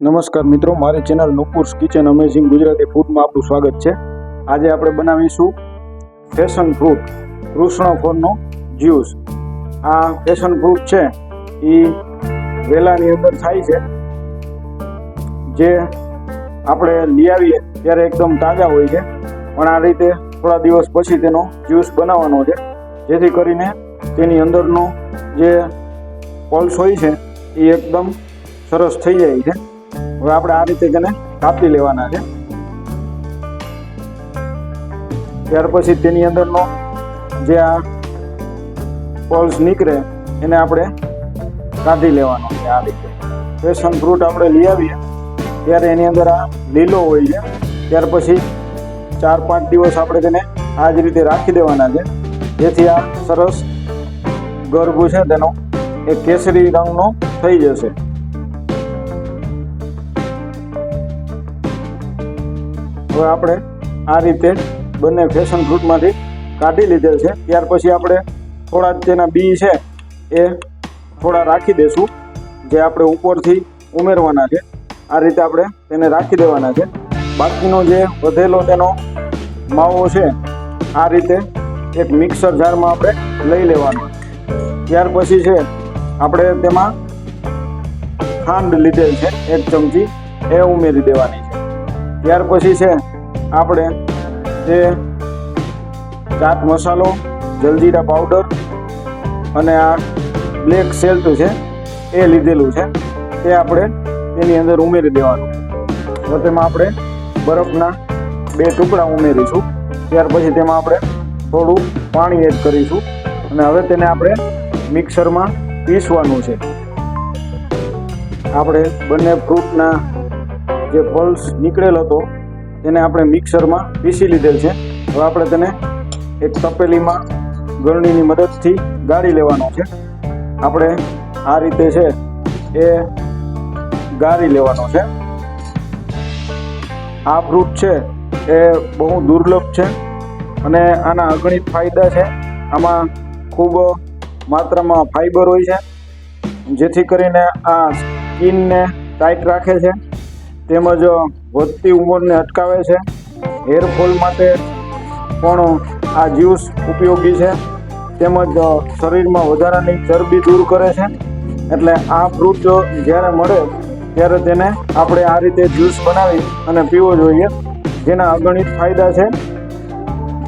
નમસ્કાર મિત્રો, મારી channel Nupur's kitchen amazing Gujarati ફૂડમાં આપનું સ્વાગત છે. આજે આપણે બનાવીશું ફેશન ફ્રૂટ, કૃષ્ણ ફળનો જ્યુસ. આ ફેશન ફ્રૂટ છે, એ વેલાની અંદર થાય છે. જે આપણે લઈ આવીએ ત્યારે એકદમ તાજા હોય છે. પણ આ રીતે થોડા દિવસ પછી તેનો જ્યુસ બનાવવાનો છે. જેથી કરીને તેની અંદરનો જે પલ્સ હોય છે, એ એકદમ સરસ થઈ જાય છે. હવે આપણે આ રીતે તેને કાપી લેવાના છે. ત્યાર પછી તેની અંદરનો જે આ પલ્સ નીકળે એને આપણે કાઢી લેવાનો છે આ રીતે. પેશન ફ્રૂટ આપણે લઈ આવીએ, ત્યારે એની અંદર આ લીલો હોય છે. ત્યાર પછી ચાર પાંચ દિવસ આપણે તેને આ જ રીતે રાખી દેવાના છે. જેથી આ સરસ ગરબું છે તેનો એ કેસરી રંગનો થઈ જશે. હવે આપણે આ રીતે બંને ફેશન ફ્રૂટમાંથી કાઢી લીધેલ છે. ત્યાર પછી આપણે થોડા તેના બી છે એ થોડા રાખી દઈશું જે આપણે ઉપરથી ઉમેરવાના છે. આ રીતે આપણે તેને રાખી દેવાના છે. બાકીનો જે વધેલો તેનો માવો છે, આ રીતે એક મિક્સર જારમાં આપણે લઈ લેવાનો. ત્યાર પછી છે, આપણે તેમાં ખાંડ લીધેલ છે, એક ચમચી, એ ઉમેરી દેવાની છે. ત્યાર પછી છે આપણે જે ચાટ મસાલો, જલજીરા પાવડર અને આ બ્લેક સેલ્ટ છે એ લીધેલું છે. તે આપણે એની અંદર ઉમેરી દેવાનું. તો તેમાં આપણે બરફના બે ટુકડા ઉમેરીશું. ત્યાર પછી તેમાં આપણે થોડું પાણી એડ કરીશું અને હવે તેને આપણે મિક્સરમાં પીસવાનું છે. આપણે બંને ફ્રૂટના જે પલ્સ નીકળેલ હતો, તેને આપણે મિક્સરમાં પીસી લીધેલ છે. હવે આપણે તેને એક તપેલીમાં ગળણીની મદદથી ગાળી લેવાનો છે. આપણે આ રીતે છે એ ગાળી લેવાનો છે. આ ફ્રૂટ છે એ બહુ દુર્લભ છે અને આના અગણિત ફાયદા છે. આમાં ખૂબ માત્રામાં ફાઈબર હોય છે, જેથી કરીને આ સ્કિનને ટાઈટ રાખે છે. તેમજ વધતી ઉંમરને અટકાવે છે. હેરફોલ માટે પણ આ જ્યુસ ઉપયોગી છે. તેમજ શરીરમાં વધારાની ચરબી દૂર કરે છે. એટલે આ ફ્રૂટ જ્યારે મળે ત્યારે તેને આપણે આ રીતે જ્યુસ બનાવી અને પીવો જોઈએ. જેના અગણિત ફાયદા છે.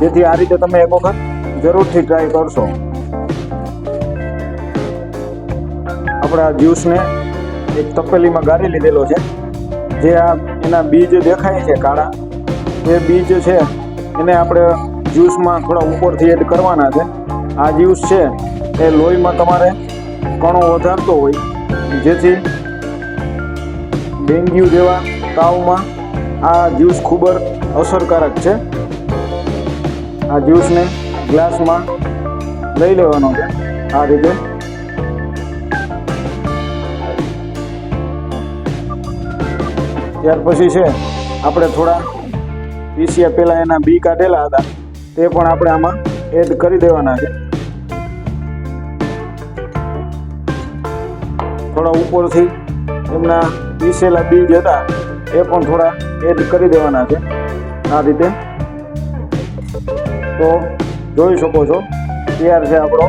જેથી આ રીતે તમે એક વખત જરૂરથી ટ્રાય કરશો. આપણે આ જ્યુસને એક તપેલીમાં ગાળી લીધેલો છે. જે આ એના બીજ દેખાય છે કાળા, એ બીજ છે, એને આપણે જ્યુસમાં થોડા ઉપરથી એડ કરવાના છે. આ જ્યુસ છે, એ લોહીમાં તમારે કણો વધારતો હોય, જેથી ડેન્ગ્યુ જેવા તાવમાં આ જ્યુસ ખૂબ જ અસરકારક છે. આ જ્યુસને ગ્લાસમાં લઈ લેવાનો છે. આ રીતે ત્યાર પછી છે, આપણે થોડા પીસ્યા પહેલાં એના બી કાઢેલા હતા. તે પણ આપણે આમાં એડ કરી દેવાના છે. થોડા ઉપરથી એમના પીસેલા બીજ હતા, એ પણ થોડા એડ કરી દેવાના છે. આ રીતે. તો જોઈ શકો છો, તૈયાર છે આપણો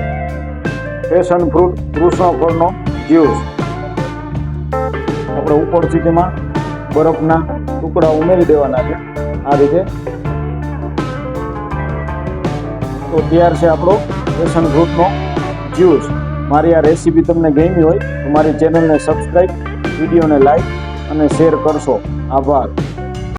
પેશન ફ્રૂટ કૃષ્ણ ફળનો જ્યુસ આપણે ઉપરથી તેમાં બરફના ટુકડા ઉમેરી દેવાના છે આ રીતે. તો તૈયાર છે આપણો બેસન ફ્રૂટનો જ્યુસ. મારી આ રેસીપી તમને ગમી હોય તો મારી ચેનલને સબસ્ક્રાઈબ વિડીયોને લાઈક અને શેર કરશો. આભાર.